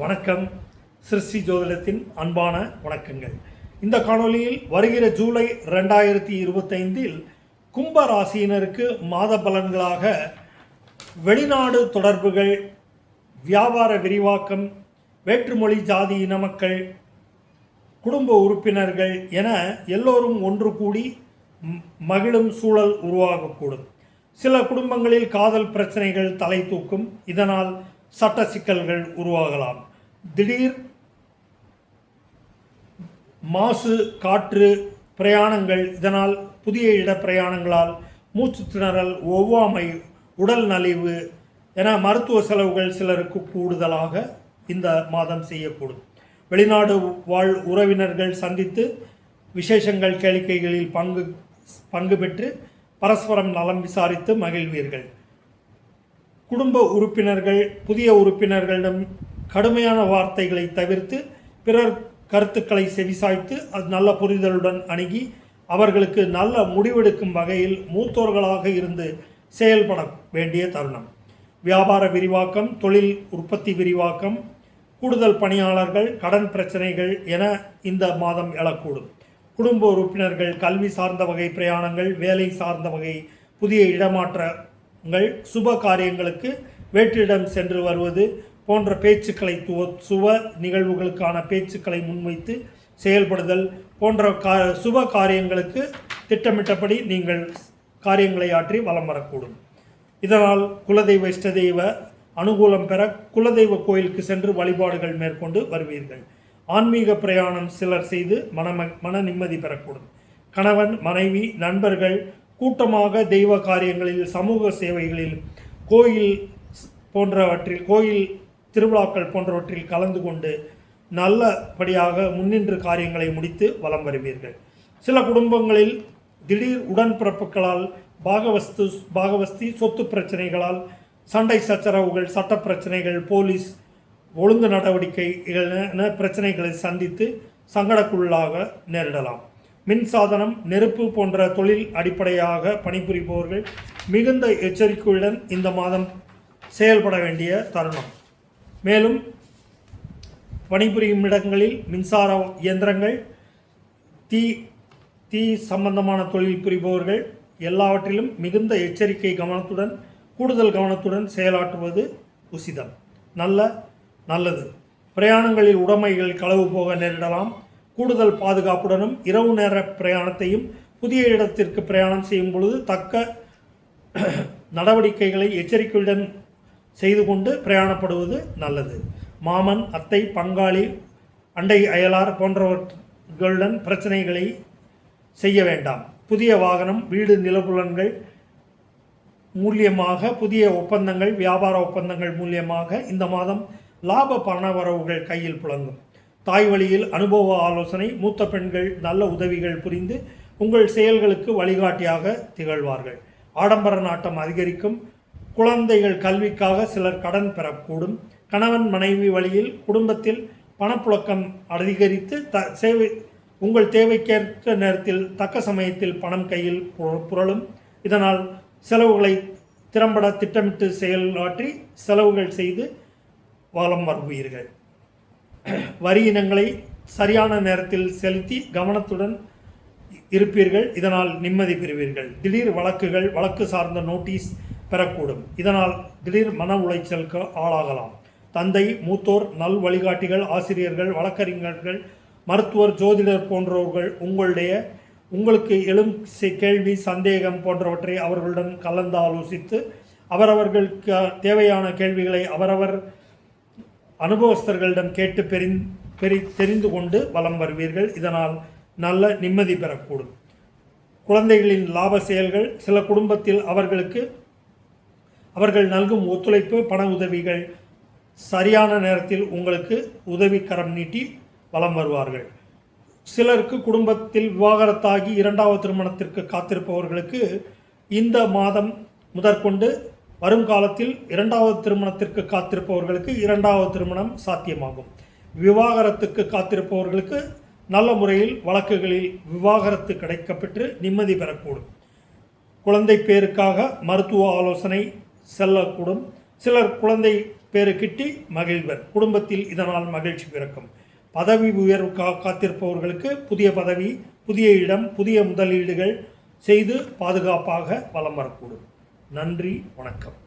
வணக்கம். சிருஷ்டி ஜோதிடத்தின் அன்பான வணக்கங்கள். இந்த காணொலியில் வருகிற ஜூலை ரெண்டாயிரத்தி இருபத்தைந்தில் கும்ப ராசியினருக்கு மாத பலன்களாக வெளிநாடு தொடர்புகள் வியாபார விரிவாக்கம் வேற்றுமொழி ஜாதி இன மக்கள் குடும்ப உறுப்பினர்கள் என எல்லோரும் ஒன்று கூடி மகிழும் சூழல் உருவாகக்கூடும். சில குடும்பங்களில் காதல் பிரச்சனைகள் தலை தூக்கும். இதனால் சட்ட சிக்கல்கள் உருவாகலாம். திடீர் மாசு காற்று பிரயாணங்கள் இதனால் புதிய இட பிரயாணங்களால் மூச்சு திணறல் ஒவ்வாமை உடல் நலிவு என மருத்துவ செலவுகள் சிலருக்கு கூடுதலாக இந்த மாதம் செய்யக்கூடும். வெளிநாடு வாழ் உறவினர்கள் சந்தித்து விசேஷங்கள் கேளிக்கைகளில் பங்கு பங்கு பெற்று பரஸ்பரம் நலம் விசாரித்து மகிழ்வீர்கள். குடும்ப உறுப்பினர்கள் புதிய உறுப்பினர்களிடம் கடுமையான வார்த்தைகளை தவிர்த்து பிறர் கருத்துக்களை செவிசாய்த்து அது நல்ல புரிதலுடன் அணுகி அவர்களுக்கு நல்ல முடிவெடுக்கும் வகையில் மூத்தோர்களாக இருந்து செயல்பட வேண்டிய தருணம். வியாபார விரிவாக்கம் தொழில் உற்பத்தி விரிவாக்கம் கூடுதல் பணியாளர்கள் கடன் பிரச்சனைகள் என இந்த மாதம் எழக்கூடும். குடும்ப உறுப்பினர்கள் கல்வி சார்ந்த வகை பிரயாணங்கள் வேலை சார்ந்த வகை புதிய இடமாற்றங்கள் சுப காரியங்களுக்கு வேற்றிடம் சென்று வருவது போன்ற பேச்சுக்களை துவ சுப நிகழ்வுகளுக்கான பேச்சுக்களை முன்வைத்து செயல்படுதல் போன்ற கா சுப காரியங்களுக்கு திட்டமிட்டபடி நீங்கள் காரியங்களை ஆற்றி வலம் வரக்கூடும். இதனால் குலதெய்வ இஷ்டதெய்வ அனுகூலம் பெற குலதெய்வ கோயிலுக்கு சென்று வழிபாடுகள் மேற்கொண்டு வருவீர்கள். ஆன்மீக பிரயாணம் சிலர் செய்து மனம மன நிம்மதி பெறக்கூடும். கணவன் மனைவி நண்பர்கள் கூட்டமாக தெய்வ காரியங்களில் சமூக சேவைகளில் கோயில் போன்றவற்றில் கோயில் திருவிழாக்கள் போன்றவற்றில் கலந்து கொண்டு நல்லபடியாக முன்னின்று காரியங்களை முடித்து வலம் வருவீர்கள். சில குடும்பங்களில் திடீர் உடன்பிறப்புகளால் பாகவஸ்து பாகவஸ்தி சொத்து பிரச்சனைகளால் சண்டை சச்சரவுகள் சட்ட பிரச்சனைகள் போலீஸ் ஒழுங்கு நடவடிக்கைகள் என பிரச்சனைகளை சந்தித்து சங்கடக்குள்ளாக நேரிடலாம். மின்சாதனம் நெருப்பு போன்ற தொழில் அடிப்படையாக பணிபுரிபவர்கள் மிகுந்த எச்சரிக்கையுடன் இந்த மாதம் செயல்பட வேண்டிய தருணம். மேலும் பணிபுரியும் இடங்களில் மின்சார இயந்திரங்கள் தீ தீ சம்பந்தமான தொழில் புரிபவர்கள் எல்லாவற்றிலும் மிகுந்த எச்சரிக்கை கவனத்துடன் கூடுதல் கவனத்துடன் செயலாற்றுவது உசிதம். நல்ல நல்லது. பிரயாணங்களில் உடைமைகள் களவு போக நேரிடலாம். கூடுதல் பாதுகாப்புடனும் இரவு நேர பிரயாணத்தையும் புதிய இடத்திற்கு பிரயாணம் செய்யும் பொழுது தக்க நடவடிக்கைகளை எச்சரிக்கையுடன் செய்து கொண்டு பிரயாணப்படுவது நல்லது. மாமன் அத்தை பங்காளி அண்டை அயலார் போன்றவர்களுடன் பிரச்சனைகளை செய்ய வேண்டாம். புதிய வாகனம் வீடு நிலப்புலன்கள் மூலியமாக புதிய ஒப்பந்தங்கள் வியாபார ஒப்பந்தங்கள் மூலியமாக இந்த மாதம் லாப பணவரவுகள் கையில் புழங்கும் தாய் வழியில் அனுபவ ஆலோசனை மூத்த பெண்கள் நல்ல உதவிகள் புரிந்து உங்கள் செயல்களுக்கு வழிகாட்டியாக திகழ்வார்கள். ஆடம்பர நாட்டம் அதிகரிக்கும். குழந்தைகள் கல்விக்காக சிலர் கடன் பெறக்கூடும். கணவன் மனைவி வழியில் குடும்பத்தில் பணப்புழக்கம் அதிகரித்து த சேவை உங்கள் தேவைக்கேற்ற நேரத்தில் தக்க சமயத்தில் பணம் கையில் புரளும். இதனால் செலவுகளை திறம்பட திட்டமிட்டு செயலாற்றி செலவுகள் செய்து வாழம் வருவீர்கள் வரி இனங்களை சரியான நேரத்தில் செலுத்தி கவனத்துடன் இருப்பீர்கள். இதனால் நிம்மதி பெறுவீர்கள். திடீர் வழக்குகள் வழக்கு சார்ந்த நோட்டீஸ் பெறக்கூடும். இதனால் திடீர் மன உளைச்சலுக்கு ஆளாகலாம். தந்தை மூத்தோர் நல் வழிகாட்டிகள் ஆசிரியர்கள் வழக்கறிஞர்கள் மருத்துவர் ஜோதிடர் போன்றவர்கள் உங்களுடைய உங்களுக்கு எழும் கேள்வி சந்தேகம் போன்றவற்றை அவர்களுடன் கலந்து ஆலோசித்து அவரவர்களுக்கு தேவையான கேள்விகளை அவரவர் அனுபவஸ்தர்களிடம் கேட்டு பெரிந் பெரி தெரிந்து கொண்டு வலம் வருவீர்கள். இதனால் நல்ல நிம்மதி பெறக்கூடும். குழந்தைகளின் லாப செயல்கள் சில குடும்பத்தில் அவர்களுக்கு அவர்கள் நல்கும் ஒத்துழைப்பு பண உதவிகள் சரியான நேரத்தில் உங்களுக்கு உதவிக்கரம் நீட்டி வலம் வருவார்கள். சிலருக்கு குடும்பத்தில் விவாகரத்தாகி இரண்டாவது திருமணத்திற்கு காத்திருப்பவர்களுக்கு இந்த மாதம் முதற்கொண்டு வரும் காலத்தில் இரண்டாவது திருமணத்திற்கு காத்திருப்பவர்களுக்கு இரண்டாவது திருமணம் சாத்தியமாகும். விவாகரத்துக்கு காத்திருப்பவர்களுக்கு நல்ல முறையில் வழக்குகளில் விவாகரத்து கிடைக்கப்பெற்று நிம்மதி பெறக்கூடும். குழந்தை பேருக்காக மருத்துவ ஆலோசனை செல்லக்கூடும். சிலர் குழந்தை பேறு கிட்டி மகிழ்வர். குடும்பத்தில் இதனால் மகிழ்ச்சி பிறக்கும். பதவி உயர்வு கா காத்திருப்பவர்களுக்கு புதிய பதவி புதிய இடம் புதிய முதலீடுகள் செய்து பாதுகாப்பாக வலம் வரக்கூடும். நன்றி வணக்கம்.